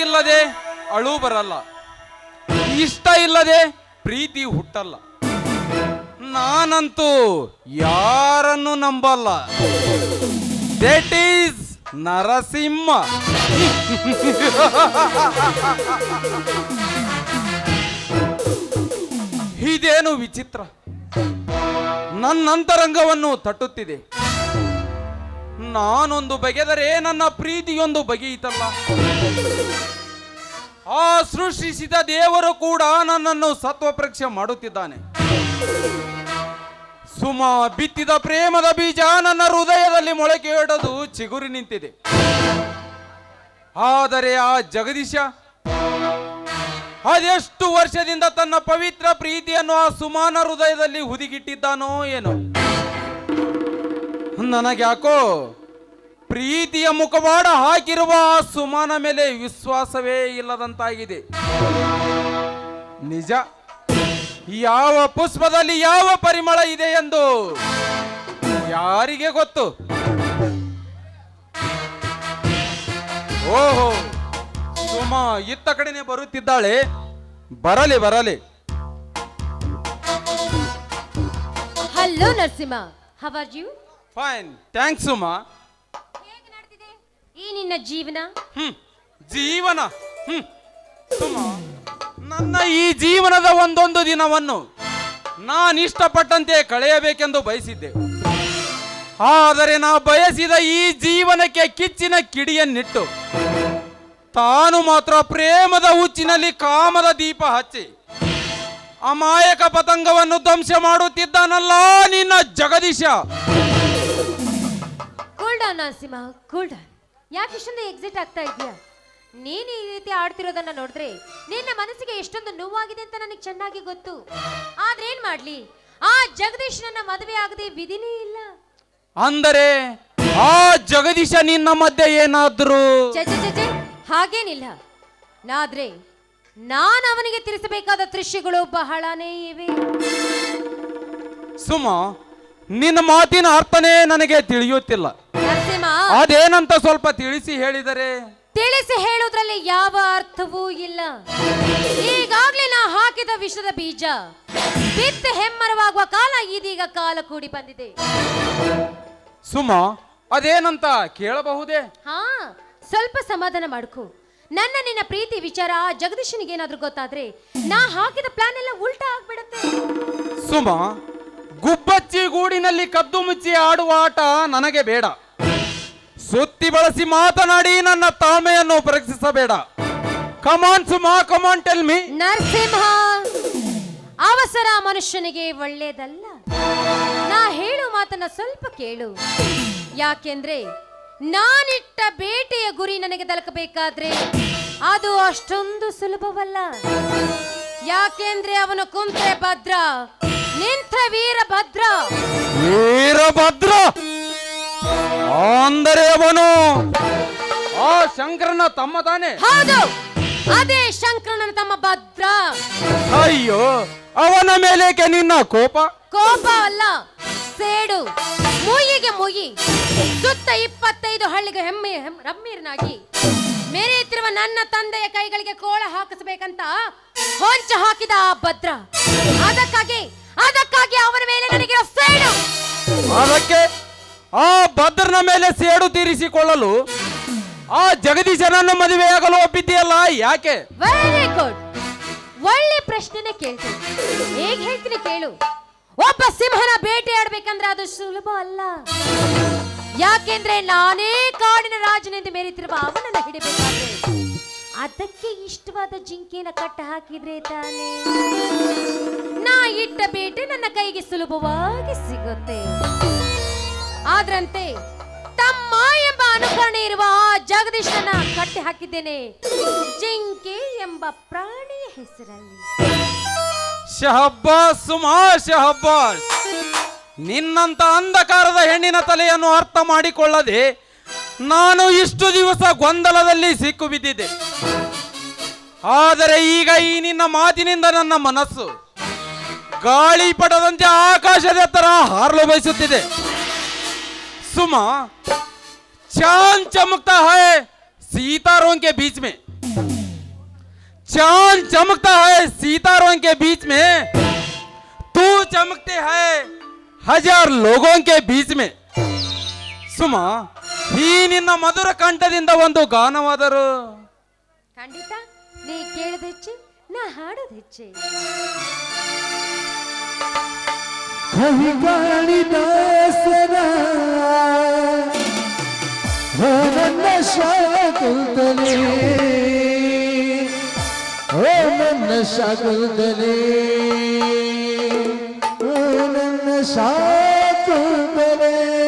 ಇಲ್ಲದೆ ಅಳು ಬರಲ್ಲ. ಇಷ್ಟ ಇಲ್ಲದೆ ಪ್ರೀತಿ ಹುಟ್ಟಲ್ಲ. ನಾನಂತೂ ಯಾರನ್ನು ನಂಬಲ್ಲ. That is Narasimha. ಇದೇನು ವಿಚಿತ್ರ. ನನ್ನ ಅಂತರಂಗವನ್ನು ತಟ್ಟುತ್ತಿದೆ. ನಾನೊಂದು ಬಗೆದರೆ ನನ್ನ ಪ್ರೀತಿಯೊಂದು ಬಗೆಯಿತಲ್ಲ. ಆ ಸೃಷ್ಟಿಸಿದ ದೇವರು ಕೂಡ ನನ್ನನ್ನು ಸತ್ವ ಪರೀಕ್ಷೆ ಮಾಡುತ್ತಿದ್ದಾನೆ. ಸುಮ ಬಿತ್ತಿದ ಪ್ರೇಮದ ಬೀಜ ನನ್ನ ಹೃದಯದಲ್ಲಿ ಮೊಳಕೆ ಹೊಡೆದು ಚಿಗುರಿ ನಿಂತಿದೆ. ಆದರೆ ಆ ಜಗದೀಶ, ಅದೆಷ್ಟು ವರ್ಷದಿಂದ ತನ್ನ ಪವಿತ್ರ ಪ್ರೀತಿಯನ್ನು ಆ ಸುಮಾನ ಹೃದಯದಲ್ಲಿ ಹುದಿಗಿಟ್ಟಿದ್ದಾನೋ ಏನೋ. ನನಗ್ಯಾಕೋ ಪ್ರೀತಿಯ ಮುಖವಾಡ ಹಾಕಿರುವ ಸುಮಾನ ಮೇಲೆ ವಿಶ್ವಾಸವೇ ಇಲ್ಲದಂತಾಗಿದೆ. ನಿಜ ಯಾವ ಪುಷ್ಪದಲ್ಲಿ ಯಾವ ಪರಿಮಳ ಇದೆ ಎಂದು ಯಾರಿಗೆ ಗೊತ್ತು? ಓಹೋ ಸುಮಾ ಇತ್ತ ಕಡೆನೆ ಬರುತ್ತಿದ್ದಾಳೆ. ಬರಲಿ ಬರಲಿ. Hello Narasimha. How are you fine thanks Suma. ಈ ನಿನ್ನ ಜೀವನ? ಹ್ಮ್ ಜೀವನ. ಹ್ಮ್. ಸುಮ ನನ್ನ ಈ ಜೀವನದ ಒಂದೊಂದು ದಿನವನ್ನು ನಾನು ಇಷ್ಟಪಟ್ಟಂತೆ ಕಳೆಯಬೇಕೆಂದು ಬಯಸಿದ್ದೆ. ಆದರೆ ನಾ ಬಯಸಿದ ಈ ಜೀವನಕ್ಕೆ ಕಿಚ್ಚಿನ ಕಿಡಿಯನ್ನಿಟ್ಟು ತಾನು ಮಾತ್ರ ಪ್ರೇಮದ ಹುಚ್ಚಿನಲ್ಲಿ ಕಾಮದ ದೀಪ ಹಚ್ಚಿ ಅಮಾಯಕ ಪತಂಗವನ್ನು ಧ್ವಂಸ ಮಾಡುತ್ತಿದ್ದಾನಲ್ಲ ನಿನ್ನ Jagadish. Cool down Narasimha cool down ಯಾಕೆ ಇಷ್ಟೊಂದು ಎಕ್ಸಿಟ್ ಆಗ್ತಾ ಇದೆಯಾ ನೀನು ಈ ರೀತಿ ಆಡ್ತಿರೋದನ್ನ ನೋಡಿದ್ರೆ ನಿನ್ನ ಮನಸ್ಸಿಗೆ ಎಷ್ಟೊಂದು ನೋವಾಗಿದೆ ಅಂತ ನನಗೆ ಚೆನ್ನಾಗಿ ಗೊತ್ತು. ಆದ್ರೆ ಏನ್ ಮಾಡ್ಲಿ? ಆ ಜಗದೀಶ್ ನನ್ನ ಮದುವೆ ಆಗದೆ ವಿಧಿನೇ ಇಲ್ಲ. ಅಂದರೆ ಆ ಜಗದೀಶ ನಿನ್ನ ಮಧ್ಯೆ ಏನಾದ್ರು? ಹಾಗೇನಿಲ್ಲ. ನಾದ್ರೆ ನಾನು ಅವನಿಗೆ ತಿಳಿಸಬೇಕಾದ ದೃಶ್ಯಗಳು ಬಹಳನೇ ಇವೆ. ಸುಮ ನಿನ್ನ ಮಾತಿನ ಅರ್ಥನೇ ನನಗೆ ತಿಳಿಯುತ್ತಿಲ್ಲ. ಅದೇನಂತ ಸ್ವಲ್ಪ ತಿಳಿಸಿ ಹೇಳಿದರೆ? ತಿಳಿಸಿ ಹೇಳುವುದರಲ್ಲಿ ಯಾವ ಅರ್ಥವೂ ಇಲ್ಲ. ಈಗಾಗ್ಲೇ ನಾ ಹಾಕಿದ ವಿಷದ ಬೀಜ. ಬಿತ್ತು ಹೆಮ್ಮರವಾಗುವ ಕಾಲ ಇದೀಗ ಕಾಲ ಕೂಡಿ ಬಂದಿದೆ. ಸುಮ ಅದೇನಂತ ಕೇಳಬಹುದೇ? ಹಾ ಸ್ವಲ್ಪ ಸಮಾಧಾನ ಮಾಡ್ಕೊ. ನನ್ನ ನಿನ್ನ ಪ್ರೀತಿ ವಿಚಾರ ಆ ಜಗದೀಶನಿಗೆ ಏನಾದ್ರೂ ಗೊತ್ತಾದ್ರೆ ನಾ ಹಾಕಿದ ಪ್ಲಾನ್ ಎಲ್ಲ ಉಲ್ಟಾ ಆಗ್ಬಿಡತ್ತೆ. ಸುಮ ಗುಬ್ಬಚ್ಚಿ ಗೂಡಿನಲ್ಲಿ ಕದ್ದು ಮುಚ್ಚಿ ಆಡುವ ಆಟ ನನಗೆ ಬೇಡ. ಸುತ್ತಿ ಬಳಸಿ ಮಾತನಾಡಿ ನನ್ನ ತಾಳ್ಮೆಯನ್ನು ಪರೀಕ್ಷಿಸಬೇಡ. Come on Suma come on tell me Narasimha ಅವಸರ ಮನುಷ್ಯನಿಗೆ ಒಳ್ಳೇದಲ್ಲ ನಾ ಹೇಳು ಮಾತನ್ನ ಸ್ವಲ್ಪ ಕೇಳು. ಯಾಕೆಂದ್ರೆ ನಾನಿಟ್ಟ ಬೇಟೆಯ ಗುರಿ ನನಗೆ ತಲುಪಬೇಕಾದ್ರೆ ಅದು ಅಷ್ಟೊಂದು ಸುಲಭವಲ್ಲ. ಯಾಕೆಂದ್ರೆ ಅವನು ಕುಂತ್ರೆ ಭದ್ರ ನಿಂತ ವೀರಭದ್ರ. ವೀರಭದ್ರ? ಅಂದರೆ ಅವನು? ಆ ಶಂಕರನ ತಮ್ಮ ತಾನೆ? ಹೌದು. ಅದೇ ಶಂಕರನ ತಮ್ಮ ಭದ್ರ. ಅಯ್ಯೋ ಅವನ ಮೇಲೆ ನಿನ್ನ ಕೋಪ? ಕೋಪ ಅಲ್ಲ ಸೇಡು. ಮುಯಿಗೆ ಮುಯಿ ಸುತ್ತ ಇಪ್ಪತ್ತೈದು ಹಳ್ಳಿಗೆ ಹೆಮ್ಮೆ ಹೆಮ್- ರಮ್ಮೀರನಾಗಿ ಮೆರೆಯುತ್ತಿರುವ ನನ್ನ ತಂದೆಯ ಕೈಗಳಿಗೆ ಕೋಳ ಹಾಕಿಸಬೇಕಂತ ಹೊಂಚ ಹಾಕಿದ ಆ ಭದ್ರ. ಅದಕ್ಕಾಗಿ ಅದಕ್ಕಾಗಿ ಅವನ ಮೇಲೆ ನನಗಿರೋ ಸೇಡು. ಅದಕ್ಕೆ ಆ ಭದ್ರನ ಮೇಲೆ ಸೇಡು ತೀರಿಸಿಕೊಳ್ಳಲು ಆ ಜಗದೀಶನನ್ನು ಮದುವೆಯಾಗಲು ಒಪ್ಪಿದ್ದೀಯಲ್ಲ? ಯಾಕೆ? ವೆರಿ ಗುಡ್ ಒಳ್ಳೆ ಪ್ರಶ್ನೆನೇ ಕೇಳ್ತೀನಿ ಹೇಗ್ ಹೇಳ್ತೀನಿ ಕೇಳು. ಒಬ್ಬ ಸಿಂಹನ ಬೇಟೆಯಾಡ್ಬೇಕಂದ್ರೆ ಅದು ಸುಲಭ ಅಲ್ಲ. ಯಾಕೆಂದ್ರೆ ನಾನೇ ಕಾಡಿನ ರಾಜನೆಂದು ಮೇರಿತಿರುವ ಅವನನ್ನ ಹಿಡಿಬೇಕಾದ್ರೆ. ಅದಕ್ಕೆ ಇಷ್ಟವಾದ ಜಿಂಕೆನ ಕಟ್ಟ ಹಾಕಿದ್ರೆ ತಾನೇ? ನಾ ಇಟ್ಟ ಬೇಟೆ ನನ್ನ ಕೈಗೆ ಸುಲಭವಾಗಿ ಸಿಗುತ್ತೆ. ಆದ್ರಂತೆ ತಮ್ಮ ಎಂಬ ಅನುಕರಣೆ ಇರುವ ಆ ಜಗದೀಶನ ಕಟ್ಟಿ ಹಾಕಿದ್ದೇನೆ. ಜಿಂಕೆ ಎಂಬ ಪ್ರಾಣಿಯ ಹೆಸರಲ್ಲಿ. ಶಹಬ್ಬಾಸ್, ಸುಮಾ ಶಹಬ್ಬಾಸ್, ನಿನ್ನಂತ ಅಂಧಕಾರದ ಹೆಣ್ಣಿನ ತಲೆಯನ್ನು ಅರ್ಥ ಮಾಡಿಕೊಳ್ಳದೆ ನಾನು ಇಷ್ಟು ದಿವಸ ಗೊಂದಲದಲ್ಲಿ ಸಿಕ್ಕು ಬಿದ್ದಿದ್ದೆ ಆದರೆ ಈಗ ಈ ನಿನ್ನ ಮಾತಿನಿಂದ ನನ್ನ ಮನಸ್ಸು ಗಾಳಿ ಪಡದಂತೆ ಆಕಾಶದ ತರ ಹಾರಲು ಬಯಸುತ್ತಿದೆ. ಸುಮಾ चांद चमकता है सितारों के बीच में चांद चमकता है सितारों के बीच में तू चमकते है हजार लोगों के बीच में ಸುಮ ಈ ನಿನ್ನ ಮಧುರ ಕಂಠದಿಂದ ಒಂದು ಗಾನವಾದರು ಖಂಡಿತ ನೀ ಕೇಳದ ಹೆಚ್ಚೆ ನಾ ಹಾಡೋದು ಹೆಚ್ಚೆ कहीं कालिदास हो नशा कुलतले हो नशा कुलतले हो नशा कुलतले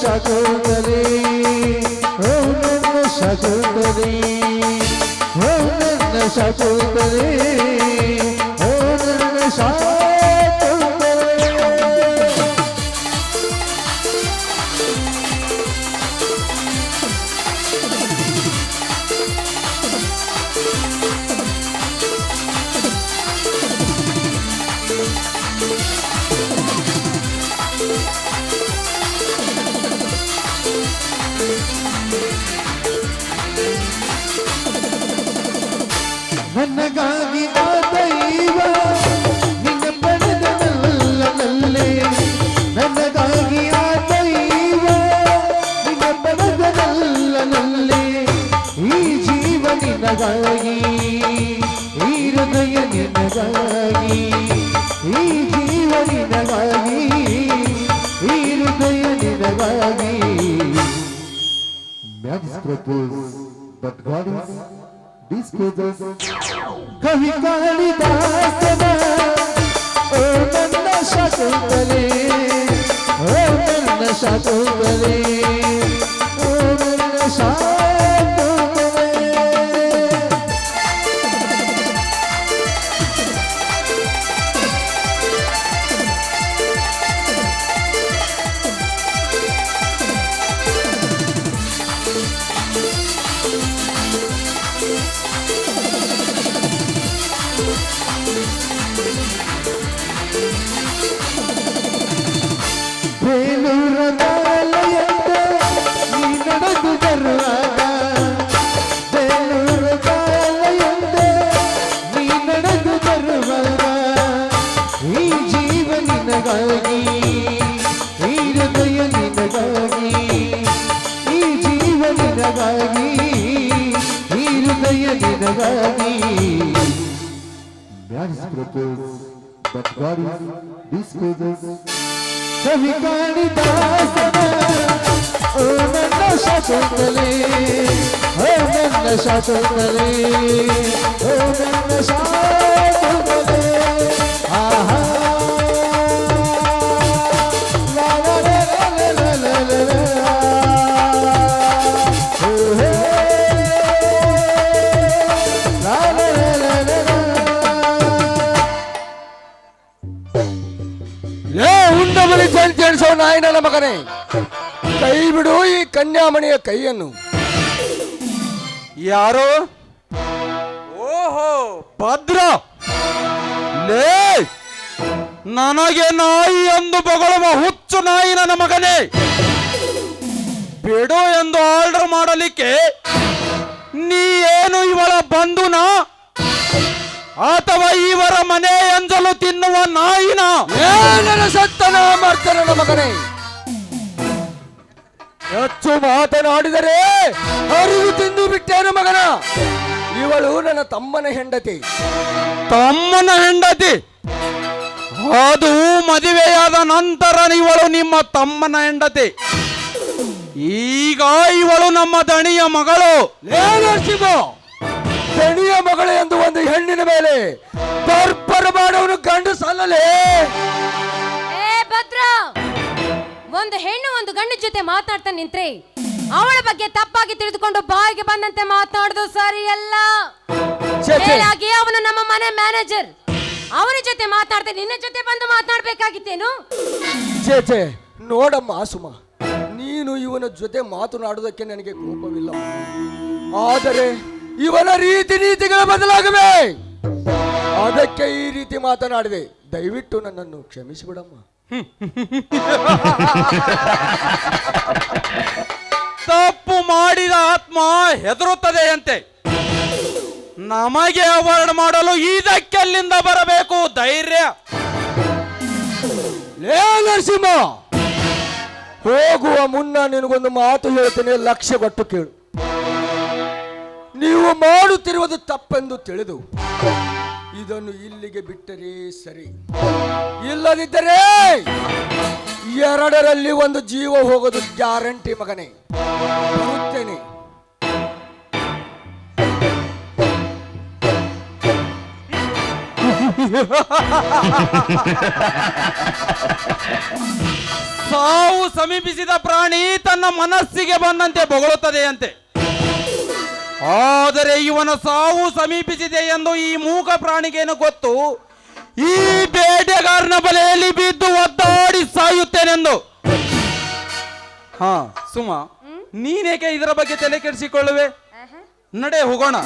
সাগরে ও নন্দ সাগরে ও নন্দ সাগরে ও নন্দ সাগরে ನನಗಾಗಿ ಆ ದೈವ ನಿನ್ನ ಪಡೆದನಲ್ಲೇ ನನಗಾಗಿ ಆ ದೈವ ನಿನ್ನ ಪಡೆದನಲ್ಲೇ ಈ ಜೀವ ನಿನಗಾಗಿ ಈ ಹೃದಯ ನಿನಗಾಗಿ ಈ ಜೀವ ನಿನಗಾಗಿ ಈ ಹೃದಯ ನಿನಗಾಗಿ. Man is proposed, but इसके दोस्त कभी कालिदास ना ओ मन नशा तो करे ओ मन नशा तो करे melody. Dance groups, but God is disposes. कभी गाड़ी दास ओ मैं नशा चले ओ मैं नशा चले ओ मैं नशा ಮಗನೇ ಕೈ ಬಿಡು ಈ ಕನ್ಯಾಮಣಿಯ ಕೈಯನ್ನು. ಯಾರು? ಓಹೋ. ಭದ್ರ. ಲೇ. ನನಗೆ ನಾಯಿ ಎಂದು ಬಗಳುವ ಹುಚ್ಚು ನಾಯಿ ನನ್ನ ಮಗನೇ. ಬಿಡು ಎಂದು ಆರ್ಡರ್ ಮಾಡಲಿಕ್ಕೆ ನೀ ಏನು ಇವಳ ಬಂಧುನ? ಅಥವಾ ಇವರ ಮನೆ ಎಂಜಲು ತಿನ್ನುವ ನಾಯಿನ? ಸತ್ತನ ಮರ್ತನ ಮಗನೇ. ಹೆಚ್ಚು ಮಾತನಾಡಿದರೆ ಅರಿವು ತಿಂದು ಬಿಟ್ಟೇನು ಮಗನ? ಇವಳು ನನ್ನ ತಮ್ಮನ ಹೆಂಡತಿ. ತಮ್ಮನ ಹೆಂಡತಿ? ಅದು ಮದುವೆಯಾದ ನಂತರ ಇವಳು ನಿಮ್ಮ ತಮ್ಮನ ಹೆಂಡತಿ. ಈಗ ಇವಳು ನಮ್ಮ ದಣಿಯ ಮಗಳು. ದಣಿಯ ಮಗಳು ಎಂದು ಒಂದು ಹೆಣ್ಣಿನ ಮೇಲೆ ದರ್ಪರ ಮಾಡೋನು ಗಂಡು ಸಲ್ಲಲೇ ಭದ್ರ! ಒಂದು ಹೆಣ್ಣು ಒಂದು ಗಂಡು ಜೊತೆ ಮಾತಾಡ್ತಾ ನಿಂತ್ರೆ ಅವಳ ಬಗ್ಗೆ ತಪ್ಪಾಗಿ ತಿಳಿದುಕೊಂಡು ಬಾಯಿಗೆ ಬಂದಂತೆ ಮಾತನಾಡುದು ಸರಿಯಲ್ಲ. ಅಲ್ಲ. ಮೇಲಾಗಿ ಅವನು ನಮ್ಮ ಮನೆ ಮ್ಯಾನೇಜರ್. ಅವನ ಜೊತೆ ಮಾತಾಡ್ತೇನೆ ನಿನ್ನ ಜೊತೆ ಬಂದು ಮಾತನಾಡ್ಬೇಕಾಗಿತ್ತೇನು ಛೇ ಛೇ. ನೋಡಮ್ಮ ಸುಮ ನೀನು ಇವನ ಜೊತೆ ಮಾತನಾಡೋದಕ್ಕೆ ನನಗೆ ಕೋಪವಿಲ್ಲ. ಆದರೆ ಇವನ ರೀತಿ ನೀತಿಗಳು ಬದಲಾಗವೆ. ಅದಕ್ಕೆ ಈ ರೀತಿ ಮಾತನಾಡಿದೆ. ದಯವಿಟ್ಟು ನನ್ನನ್ನು ಕ್ಷಮಿಸಿಬಿಡಮ್ಮ. ತಪ್ಪು ಮಾಡಿದ ಆತ್ಮ ಹೆದರುತ್ತದೆಯಂತೆ ನಮಗೆ ಅವಾರ್ಡ್ ಮಾಡಲು ಇದಕ್ಕೆಲ್ಲಿಂದ ಬರಬೇಕು ಧೈರ್ಯ? ನರಸಿಂಹ, ಹೋಗುವ ಮುನ್ನ ನಿನಗೊಂದು ಮಾತು ಹೇಳ್ತೇನೆ, ಲಕ್ಷ್ಯ ಕೊಟ್ಟು ಕೇಳು. ನೀವು ಮಾಡುತ್ತಿರುವುದು ತಪ್ಪೆಂದು ತಿಳಿದು. ಇದನ್ನು ಇಲ್ಲಿಗೆ ಬಿಟ್ಟರೆ ಸರಿ. ಇಲ್ಲದಿದ್ದರೆ ಎರಡರಲ್ಲಿ ಒಂದು ಜೀವ ಹೋಗೋದು ಗ್ಯಾರಂಟಿ ಮಗನೇ. ಬರುತ್ತೇನೆ. ಸಾವು ಸಮೀಪಿಸಿದ ಪ್ರಾಣಿ ತನ್ನ ಮನಸ್ಸಿಗೆ ಬಂದಂತೆ ಬೊಗಳುತ್ತದೆಯಂತೆ. ಆದರೆ ಇವನ ಸಾವು ಸಮೀಪಿಸಿದೆ ಎಂದು ಈ ಮೂಕ ಪ್ರಾಣಿಗೇನು ಗೊತ್ತು? ಈ ಬೇಟೆಗಾರನ ಬಲೆಯಲ್ಲಿ ಬಿದ್ದು ಒದ್ದಾಡಿ ಸಾಯುತ್ತೇನೆಂದು. ಹಾ ಸುಮ ನೀನೇಕೆ ಇದರ ಬಗ್ಗೆ ತಲೆ ಕೆಡಿಸಿಕೊಳ್ಳುವೆ? ನಡೆ ಹೋಗೋಣ.